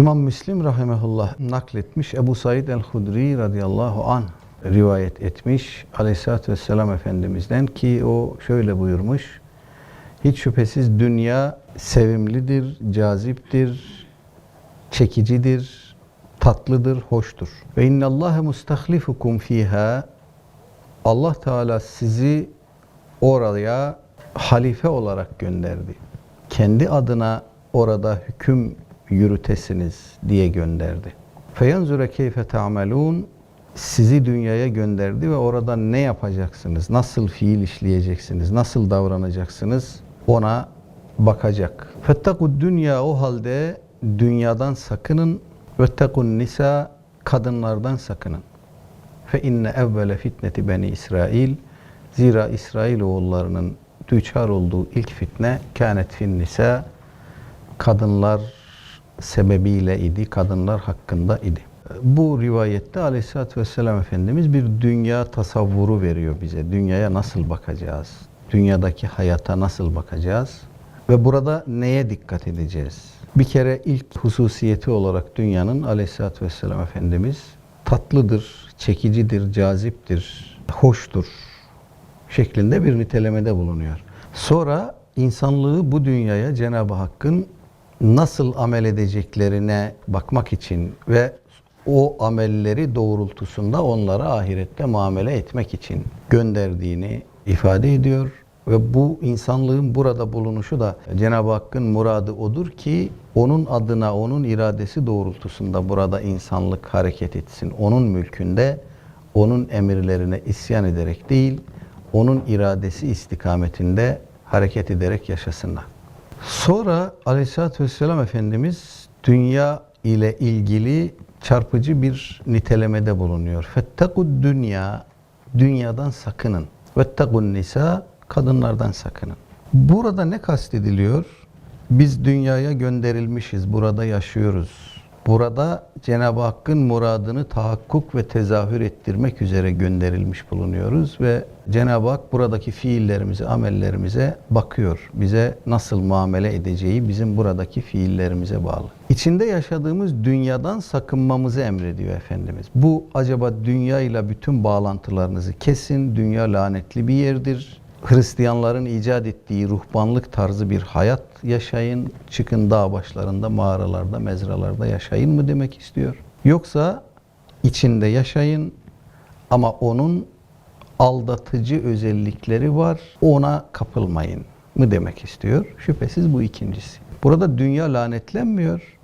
İmam Müslim rahimehullah nakletmiş Ebu Said el-Hudri radıyallahu an rivayet etmiş aleyhissalatü vesselam Efendimiz'den ki o şöyle buyurmuş. Hiç şüphesiz dünya sevimlidir, caziptir, çekicidir, tatlıdır, hoştur. Ve innallâhe mustahlifukum fiha Allah Teala sizi oraya halife olarak gönderdi. Kendi adına orada hüküm yürütesiniz diye gönderdi. Feyanzure keyfe ta'melun sizi dünyaya gönderdi ve orada ne yapacaksınız? Nasıl fiil işleyeceksiniz? Nasıl davranacaksınız? Ona bakacak. Fettakud dünya o halde dünyadan sakının. Vettekun nisa kadınlardan sakının. Fe inne evvele fitneti beni İsrail zira İsrail oğullarının düçar olduğu ilk fitne kânet fin nisa kadınlar sebebiyle idi, kadınlar hakkında idi. Bu rivayette Aleyhisselatü Vesselam Efendimiz bir dünya tasavvuru veriyor bize. Dünyaya nasıl bakacağız? Dünyadaki hayata nasıl bakacağız? Ve burada neye dikkat edeceğiz? Bir kere ilk hususiyeti olarak dünyanın Aleyhisselatü Vesselam Efendimiz tatlıdır, çekicidir, caziptir, hoştur şeklinde bir nitelemede bulunuyor. Sonra insanlığı bu dünyaya Cenab-ı Hakk'ın nasıl amel edeceklerine bakmak için ve o amelleri doğrultusunda onlara ahirette muamele etmek için gönderdiğini ifade ediyor. Ve bu insanlığın burada bulunuşu da Cenab-ı Hakk'ın muradı odur ki onun adına, onun iradesi doğrultusunda burada insanlık hareket etsin. Onun mülkünde, onun emirlerine isyan ederek değil, onun iradesi istikametinde hareket ederek yaşasınlar. Sonra Aleyhisselatü Vesselam Efendimiz dünya ile ilgili çarpıcı bir nitelemede bulunuyor. Fettekud dünya, dünyadan sakının. Vettekun nisa, kadınlardan sakının. Burada ne kastediliyor? Biz dünyaya gönderilmişiz, burada yaşıyoruz. Burada Cenab-ı Hakk'ın muradını tahakkuk ve tezahür ettirmek üzere gönderilmiş bulunuyoruz ve Cenab-ı Hak buradaki fiillerimize, amellerimize bakıyor. Bize nasıl muamele edeceği bizim buradaki fiillerimize bağlı. İçinde yaşadığımız dünyadan sakınmamızı emrediyor Efendimiz. Bu acaba dünya ile bütün bağlantılarınızı kesin, dünya lanetli bir yerdir. Hristiyanların icat ettiği ruhbanlık tarzı bir hayat yaşayın, çıkın dağ başlarında, mağaralarda, mezralarda yaşayın mı demek istiyor? Yoksa içinde yaşayın ama onun aldatıcı özellikleri var, ona kapılmayın mı demek istiyor? Şüphesiz bu ikincisi. Burada dünya lanetlenmiyor.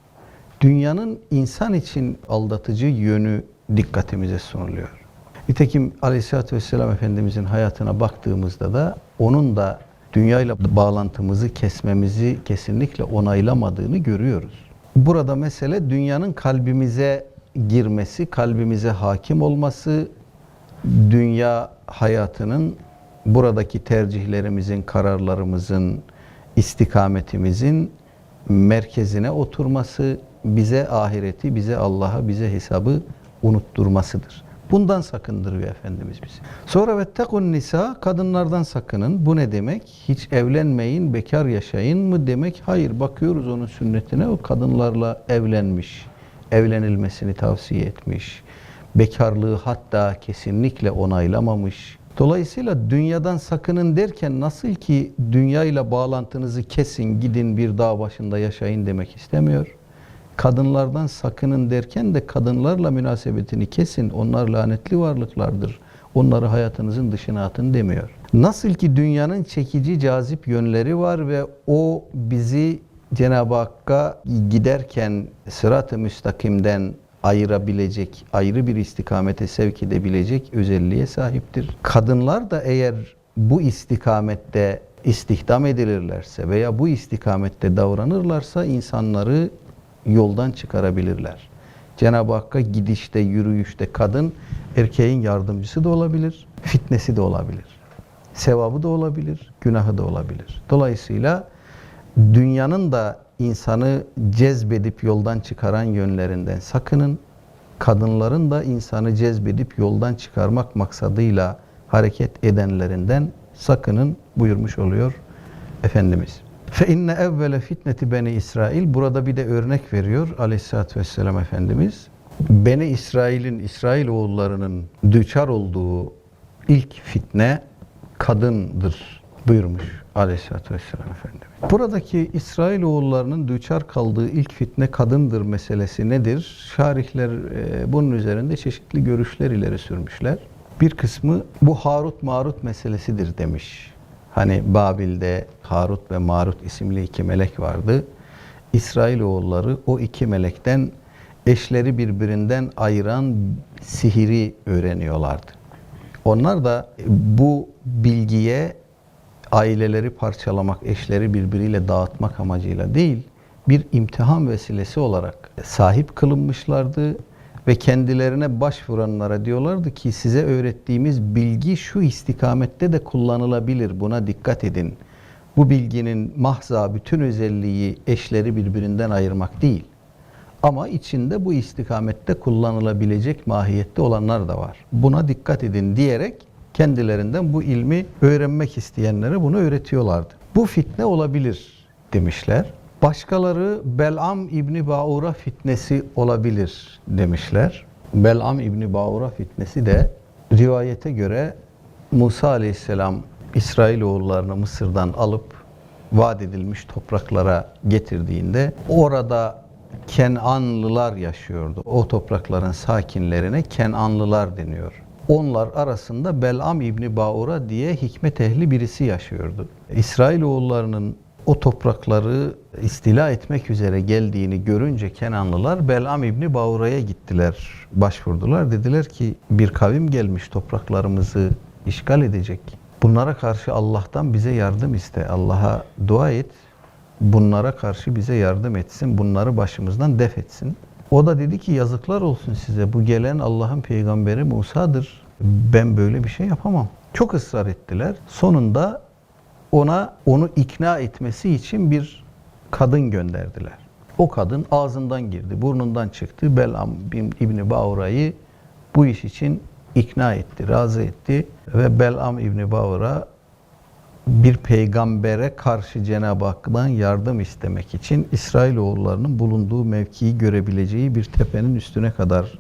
Dünyanın insan için aldatıcı yönü dikkatimize sunuluyor. Nitekim Aleyhisselatü Vesselam Efendimizin hayatına baktığımızda da onun da dünyayla bağlantımızı kesmemizi kesinlikle onaylamadığını görüyoruz. Burada mesele dünyanın kalbimize girmesi, kalbimize hakim olması, dünya hayatının buradaki tercihlerimizin, kararlarımızın, istikametimizin merkezine oturması, bize ahireti, bize Allah'a, bize hesabı unutturmasıdır. Bundan sakındırıyor Efendimiz bizi. Sonra vettekun nisa kadınlardan sakının. Bu ne demek? Hiç evlenmeyin, bekar yaşayın mı demek? Hayır. Bakıyoruz onun sünnetine. O kadınlarla evlenmiş. Evlenilmesini tavsiye etmiş. Bekarlığı hatta kesinlikle onaylamamış. Dolayısıyla dünyadan sakının derken nasıl ki dünyayla bağlantınızı kesin, gidin bir dağ başında yaşayın demek istemiyor kadınlardan sakının derken de kadınlarla münasebetini kesin. Onlar lanetli varlıklardır. Onları hayatınızın dışına atın demiyor. Nasıl ki dünyanın çekici, cazip yönleri var ve o bizi Cenab-ı Hakk'a giderken sırat-ı müstakimden ayırabilecek, ayrı bir istikamete sevk edebilecek özelliğe sahiptir. Kadınlar da eğer bu istikamette istihdam edilirlerse veya bu istikamette davranırlarsa insanları yoldan çıkarabilirler. Cenab-ı Hakk'a gidişte, yürüyüşte kadın erkeğin yardımcısı da olabilir, fitnesi de olabilir. Sevabı da olabilir, günahı da olabilir. Dolayısıyla dünyanın da insanı cezbedip yoldan çıkaran yönlerinden sakının. Kadınların da insanı cezbedip yoldan çıkarmak maksadıyla hareket edenlerinden sakının buyurmuş oluyor Efendimiz. Fe inne evvele fitneti beni İsrail. Burada bir de örnek veriyor Aleyhisselatü Vesselam Efendimiz. Beni İsrail'in, İsrail oğullarının düçar olduğu ilk fitne kadındır buyurmuş Aleyhisselatü Vesselam Efendimiz. Buradaki İsrail oğullarının düçar kaldığı ilk fitne kadındır meselesi nedir? Şarihler e, bunun üzerinde çeşitli görüşler ileri sürmüşler. Bir kısmı bu Harut Marut meselesidir demiş. Hani Babil'de Harut ve Marut isimli iki melek vardı. İsrail oğulları o iki melekten eşleri birbirinden ayıran sihiri öğreniyorlardı. Onlar da bu bilgiye aileleri parçalamak, eşleri birbiriyle dağıtmak amacıyla değil, bir imtihan vesilesi olarak sahip kılınmışlardı ve kendilerine başvuranlara diyorlardı ki size öğrettiğimiz bilgi şu istikamette de kullanılabilir. Buna dikkat edin. Bu bilginin mahza bütün özelliği eşleri birbirinden ayırmak değil. Ama içinde bu istikamette kullanılabilecek mahiyette olanlar da var. Buna dikkat edin diyerek kendilerinden bu ilmi öğrenmek isteyenlere bunu öğretiyorlardı. Bu fitne olabilir demişler. Başkaları Bel'am İbni Baura fitnesi olabilir demişler. Bel'am İbni Baura fitnesi de rivayete göre Musa Aleyhisselam İsrailoğullarını Mısır'dan alıp vaat edilmiş topraklara getirdiğinde orada Kenanlılar yaşıyordu. O toprakların sakinlerine Kenanlılar deniyor. Onlar arasında Bel'am İbni Baura diye hikmet ehli birisi yaşıyordu. İsrailoğullarının o toprakları istila etmek üzere geldiğini görünce Kenanlılar Bel'am İbni Baura'ya gittiler, başvurdular. Dediler ki bir kavim gelmiş topraklarımızı işgal edecek. Bunlara karşı Allah'tan bize yardım iste. Allah'a dua et. Bunlara karşı bize yardım etsin. Bunları başımızdan def etsin. O da dedi ki yazıklar olsun size. Bu gelen Allah'ın peygamberi Musa'dır. Ben böyle bir şey yapamam. Çok ısrar ettiler. Sonunda ona onu ikna etmesi için bir kadın gönderdiler. O kadın ağzından girdi, burnundan çıktı. Belam İbni Baura'yı bu iş için ikna etti, razı etti. Ve Belam İbni Baura bir peygambere karşı Cenab-ı Hak'tan yardım istemek için İsrailoğullarının bulunduğu mevkiyi görebileceği bir tepenin üstüne kadar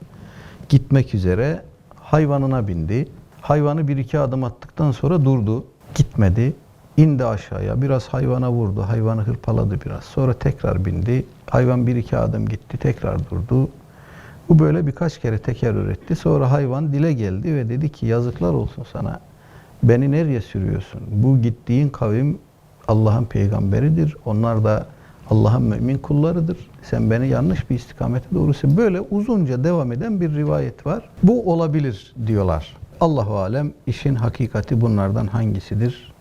gitmek üzere hayvanına bindi. Hayvanı bir iki adım attıktan sonra durdu. Gitmedi. İndi aşağıya. Biraz hayvana vurdu. Hayvanı hırpaladı biraz. Sonra tekrar bindi. Hayvan bir iki adım gitti. Tekrar durdu. Bu böyle birkaç kere tekerrür etti. Sonra hayvan dile geldi ve dedi ki yazıklar olsun sana. Beni nereye sürüyorsun? Bu gittiğin kavim Allah'ın peygamberidir. Onlar da Allah'ın mümin kullarıdır. Sen beni yanlış bir istikamete doğrusu böyle uzunca devam eden bir rivayet var. Bu olabilir diyorlar. Allahu alem işin hakikati bunlardan hangisidir?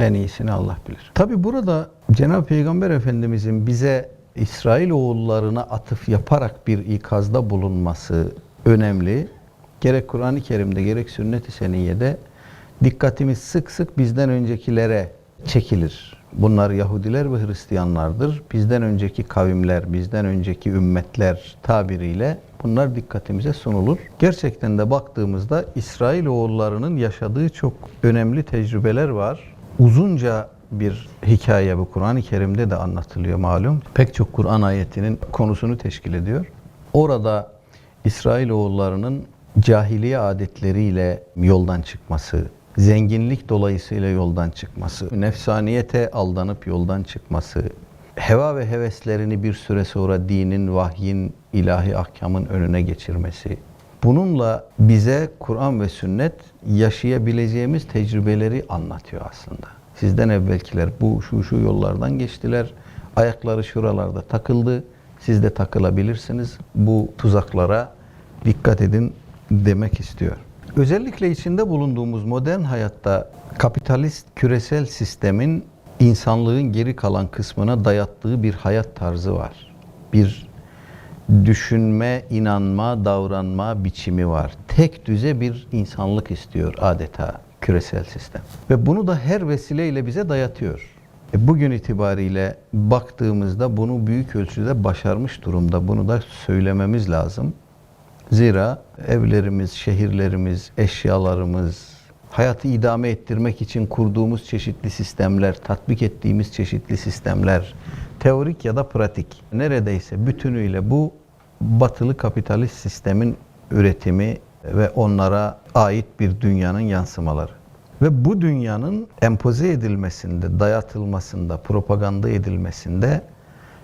En iyisini Allah bilir. Tabi burada Cenab-ı Peygamber Efendimizin bize İsrail oğullarına atıf yaparak bir ikazda bulunması önemli. Gerek Kur'an-ı Kerim'de gerek sünnet-i seniyede dikkatimiz sık sık bizden öncekilere çekilir. Bunlar Yahudiler ve Hristiyanlardır. Bizden önceki kavimler, bizden önceki ümmetler tabiriyle bunlar dikkatimize sunulur. Gerçekten de baktığımızda İsrail oğullarının yaşadığı çok önemli tecrübeler var. Uzunca bir hikaye bu Kur'an-ı Kerim'de de anlatılıyor malum. Pek çok Kur'an ayetinin konusunu teşkil ediyor. Orada İsrail oğullarının cahiliye adetleriyle yoldan çıkması, zenginlik dolayısıyla yoldan çıkması, nefsaniyete aldanıp yoldan çıkması, heva ve heveslerini bir süre sonra dinin, vahyin, ilahi ahkamın önüne geçirmesi. Bununla bize Kur'an ve sünnet yaşayabileceğimiz tecrübeleri anlatıyor aslında. Sizden evvelkiler bu şu şu yollardan geçtiler. Ayakları şuralarda takıldı. Siz de takılabilirsiniz. Bu tuzaklara dikkat edin demek istiyor. Özellikle içinde bulunduğumuz modern hayatta kapitalist küresel sistemin insanlığın geri kalan kısmına dayattığı bir hayat tarzı var. Bir düşünme, inanma, davranma biçimi var. Tek düze bir insanlık istiyor adeta küresel sistem. Ve bunu da her vesileyle bize dayatıyor. E bugün itibariyle baktığımızda bunu büyük ölçüde başarmış durumda. Bunu da söylememiz lazım. Zira evlerimiz, şehirlerimiz, eşyalarımız, hayatı idame ettirmek için kurduğumuz çeşitli sistemler, tatbik ettiğimiz çeşitli sistemler, teorik ya da pratik, neredeyse bütünüyle bu batılı kapitalist sistemin üretimi ve onlara ait bir dünyanın yansımaları. Ve bu dünyanın empoze edilmesinde, dayatılmasında, propaganda edilmesinde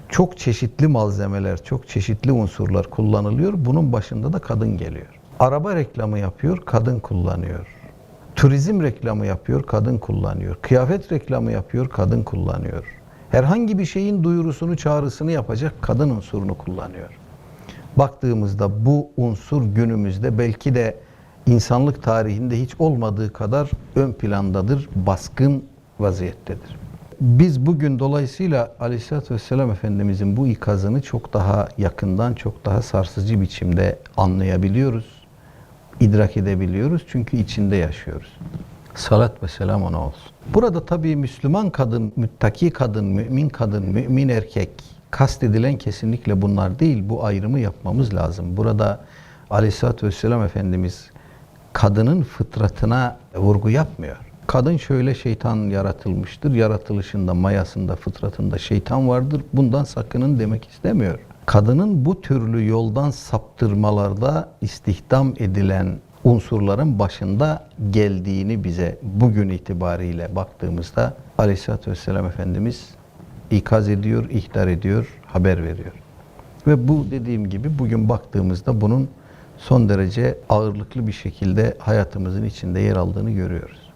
çok çeşitli malzemeler, çok çeşitli unsurlar kullanılıyor. Bunun başında da kadın geliyor. Araba reklamı yapıyor, kadın kullanıyor. Turizm reklamı yapıyor, kadın kullanıyor. Kıyafet reklamı yapıyor, kadın kullanıyor. Herhangi bir şeyin duyurusunu, çağrısını yapacak kadın unsurunu kullanıyor. Baktığımızda bu unsur günümüzde belki de insanlık tarihinde hiç olmadığı kadar ön plandadır, baskın vaziyettedir. Biz bugün dolayısıyla Aleyhisselatü Vesselam Efendimizin bu ikazını çok daha yakından, çok daha sarsıcı biçimde anlayabiliyoruz, idrak edebiliyoruz çünkü içinde yaşıyoruz. Salat ve selam ona olsun. Burada tabii Müslüman kadın, müttaki kadın, mümin kadın, mümin erkek kastedilen kesinlikle bunlar değil. Bu ayrımı yapmamız lazım. Burada Aleyhisselatü Vesselam Efendimiz kadının fıtratına vurgu yapmıyor. Kadın şöyle şeytan yaratılmıştır. Yaratılışında, mayasında, fıtratında şeytan vardır. Bundan sakının demek istemiyor. Kadının bu türlü yoldan saptırmalarda istihdam edilen unsurların başında geldiğini bize bugün itibariyle baktığımızda Aleyhisselatü Vesselam Efendimiz ikaz ediyor, ihtar ediyor, haber veriyor. Ve bu dediğim gibi bugün baktığımızda bunun son derece ağırlıklı bir şekilde hayatımızın içinde yer aldığını görüyoruz.